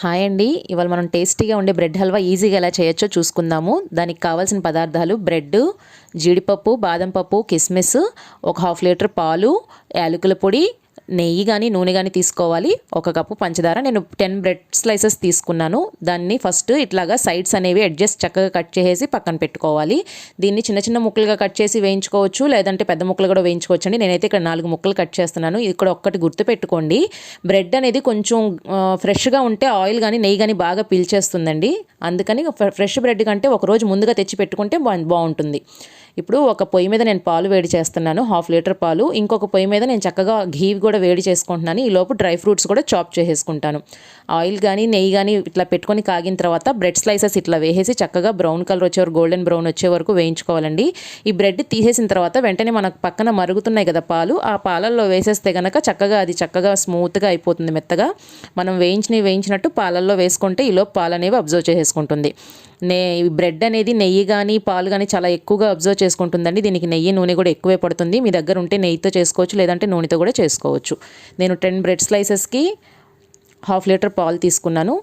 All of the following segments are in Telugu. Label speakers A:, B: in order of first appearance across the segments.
A: హాయ్ అండి. ఇవాళ మనం టేస్టీగా ఉండే బ్రెడ్ హల్వా ఈజీగా ఎలా చేయొచ్చో చూసుకుందాము. దానికి కావాల్సిన పదార్థాలు బ్రెడ్ జీడిపప్పు బాదం పప్పు కిస్మిస్ ఒక హాఫ్ లీటర్ పాలు యాలకుల పొడి నెయ్యి కానీ నూనె కానీ తీసుకోవాలి. ఒక కప్పు పంచదార. నేను టెన్ బ్రెడ్ స్లైసెస్ తీసుకున్నాను. దాన్ని ఫస్ట్ ఇట్లాగా సైడ్స్ అనేవి అడ్జస్ట్ చక్కగా కట్ చేసేసి పక్కన పెట్టుకోవాలి. దీన్ని చిన్న చిన్న ముక్కలుగా కట్ చేసి వేయించుకోవచ్చు. లేదంటే పెద్ద ముక్కలు కూడా వేయించుకోవచ్చు అండి నేనైతే ఇక్కడ నాలుగు ముక్కలు కట్ చేస్తున్నాను. ఇక్కడ ఒక్కటి గుర్తు పెట్టుకోండి. బ్రెడ్ అనేది కొంచెం ఫ్రెష్గా ఉంటే ఆయిల్ కానీ నెయ్యి కానీ బాగా పీల్చేస్తుందండి. అందుకని ఫ్రెష్ బ్రెడ్ కంటే ఒక రోజు ముందుగా తెచ్చి పెట్టుకుంటే బాగుంటుంది. ఇప్పుడు ఒక పొయ్యి మీద నేను పాలు వేడి చేస్తున్నాను. హాఫ్ లీటర్ పాలు. ఇంకొక పొయ్యి మీద నేను చక్కగా ఘీ కూడా వేడి చేసుకుంటున్నాను. ఈ లోపు డ్రై ఫ్రూట్స్ కూడా చాప్ చేసేసుకుంటాను. ఆయిల్ కానీ నెయ్యి కానీ ఇట్లా పెట్టుకొని కాగిన తర్వాత బ్రెడ్ స్లైసెస్ ఇట్లా వేసేసి చక్కగా బ్రౌన్ కలర్ వచ్చే వరకు గోల్డెన్ బ్రౌన్ వచ్చే వరకు వేయించుకోవాలండి. ఈ బ్రెడ్ తీసేసిన తర్వాత వెంటనే మనకు పక్కన మరుగుతున్నాయి కదా పాలు ఆ పాలల్లో వేసేస్తే కనుక చక్కగా అది చక్కగా స్మూత్గా అయిపోతుంది మెత్తగా. మనం వేయించినవి వేయించినట్టు పాలల్లో వేసుకుంటే ఈలోపు పాలు అనేవి అబ్జర్వ్ చేసుకుంటుంది నే బ్రెడ్ అనేది నెయ్యి కానీ పాలు కానీ చాలా ఎక్కువగా అబ్జర్వ్ చేసుకుంటుందండి. దీనికి నెయ్యి నూనె కూడా ఎక్కువే పడుతుంది. మీ దగ్గర ఉంటే నెయ్యితో చేసుకోవచ్చు లేదంటే నూనెతో కూడా చేసుకోవచ్చు. నేను టెన్ బ్రెడ్ స్లైసెస్కి హాఫ్ లీటర్ పాలు తీసుకున్నాను.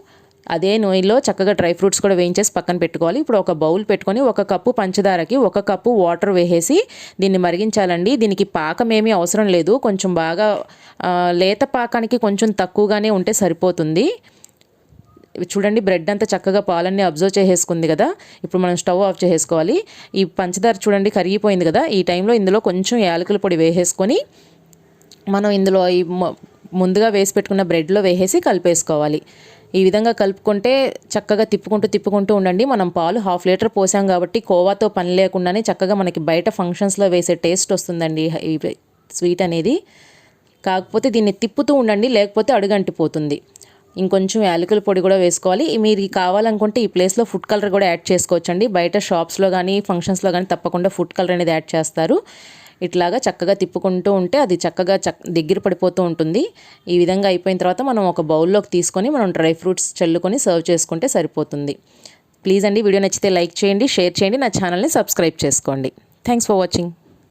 A: అదే నూనెలో చక్కగా డ్రై ఫ్రూట్స్ కూడా వేయించేసి పక్కన పెట్టుకోవాలి. ఇప్పుడు ఒక బౌల్ పెట్టుకొని ఒక కప్పు పంచదారకి ఒక కప్పు వాటర్ వేసేసి దీన్ని మరిగించాలండి. దీనికి పాకం ఏమీ అవసరం లేదు. కొంచెం బాగా లేత పాకానికి కొంచెం తక్కువగానే ఉంటే సరిపోతుంది. చూడండి బ్రెడ్ అంతా చక్కగా పాలన్నీ అబ్జర్వ్ చేసేసుకుంది కదా. ఇప్పుడు మనం స్టవ్ ఆఫ్ చేసేసుకోవాలి. ఈ పంచదార చూడండి కరిగిపోయింది కదా. ఈ టైంలో ఇందులో కొంచెం యాలకుల పొడి వేసేసుకొని మనం ఇందులో ఈ ముందుగా వేసి పెట్టుకున్న బ్రెడ్లో వేసేసి కలిపేసుకోవాలి. ఈ విధంగా కలుపుకుంటే చక్కగా తిప్పుకుంటూ తిప్పుకుంటూ ఉండండి. మనం పాలు హాఫ్ లీటర్ పోసాం కాబట్టి కోవాతో పని లేకుండానే చక్కగా మనకి బయట ఫంక్షన్స్లో వేసే టేస్ట్ వస్తుందండి ఈ స్వీట్ అనేది. కాకపోతే దీన్ని తిప్పుతూ ఉండండి లేకపోతే అడుగంటిపోతుంది. ఇంకొంచెం యాలకుల పొడి కూడా వేసుకోవాలి. మీరు కావాలనుకుంటే ఈ ప్లేస్లో ఫుడ్ కలర్ కూడా యాడ్ చేసుకోవచ్చండి. బయట షాప్స్లో కానీ ఫంక్షన్స్లో కానీ తప్పకుండా ఫుడ్ కలర్ అనేది యాడ్ చేస్తారు. ఇట్లాగా చక్కగా తిప్పుకుంటూ ఉంటే అది చక్కగా చక్ దగ్గర పడిపోతూ ఉంటుంది. ఈ విధంగా అయిపోయిన తర్వాత మనం ఒక బౌల్లోకి తీసుకొని మనం డ్రై ఫ్రూట్స్ చల్లుకొని సర్వ్ చేసుకుంటే సరిపోతుంది. ప్లీజ్ అండి వీడియో నచ్చితే లైక్ చేయండి షేర్ చేయండి నా ఛానల్ని సబ్స్క్రైబ్ చేసుకోండి. Thanks for watching